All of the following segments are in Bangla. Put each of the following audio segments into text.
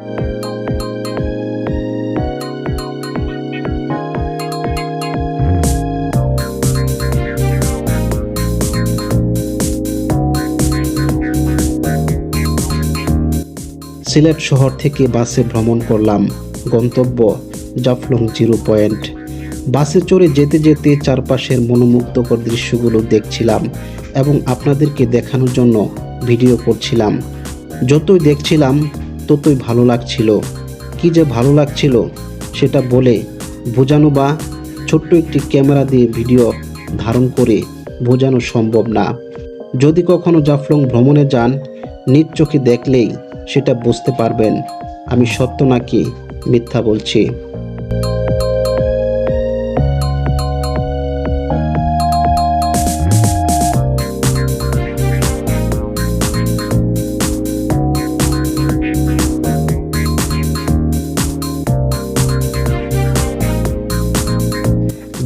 সিলেট শহর থেকে বাসে ভ্রমণ করলাম। গন্তব্য জাফলং জিরো পয়েন্ট। বাসে চড়ে যেতে যেতে চারপাশের মনোমুগ্ধকর দৃশ্যগুলো দেখছিলাম এবং আপনাদেরকে দেখানোর জন্য ভিডিও করছিলাম। যতই দেখছিলাম ততই ভালো লাগছিল। কি যে ভালো লাগছিল সেটা বলে বোঝানো বা ছোট্ট একটি ক্যামেরা দিয়ে ভিডিও ধারণ করে বোঝানো সম্ভব না। যদি কখনো জাফলং ভ্রমণে যান, নিজ চোখে দেখলেই সেটা বুঝতে পারবেন। আমি সত্য নাকি মিথ্যা বলছি?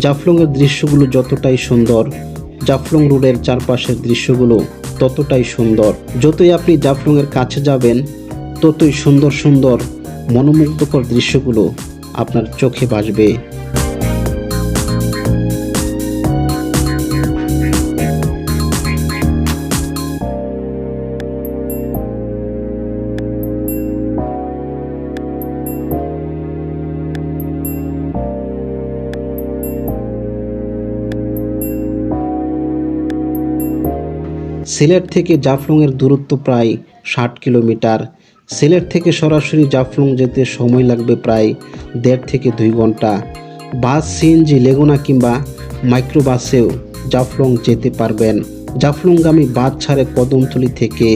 জাফলংয়ের দৃশ্যগুলো যতটাই সুন্দর, জাফলং রোডের চারপাশের দৃশ্যগুলো ততটাই সুন্দর। যতই আপনি জাফলংয়ের কাছে যাবেন, ততই সুন্দর সুন্দর, মনোমুগ্ধকর দৃশ্যগুলো আপনার চোখে বাজবে সিলেট থেকে জাফলংয়ের দূরত্ব প্রায় ষাট কিলোমিটার। সিলেট থেকে সরাসরি জাফলং যেতে সময় লাগবে প্রায় দেড় থেকে দুই ঘণ্টা। বাস সিএনজি লেগুনা কিংবা মাইক্রোবাসেও জাফলং যেতে পারবেন। জাফলংগামী বাস ছাড়ে কদমতলি থেকে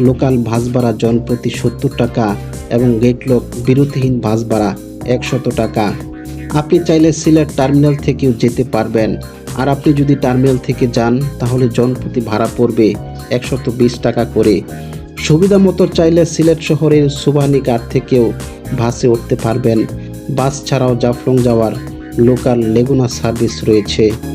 লোকাল বাস ভাড়া জনপ্রতি সত্তর টাকা এবং গেটলক বিরতিহীন বাস ভাড়া একশত টাকা। আপনি চাইলে সিলেট টার্মিনাল থেকেও যেতে পারবেন। আর আপনি যদি টার্মিনাল থেকে যান, তাহলে জনপ্রতি ভাড়া পড়বে একশত বিশ টাকা করে। সুবিধা মতো চাইলে সিলেট শহরের সুবানি ঘাট থেকেও ভাসে উঠতে পারবেন। বাস ছাড়াও জাফলং যাওয়ার লোকাল লেগুনা সার্ভিস রয়েছে।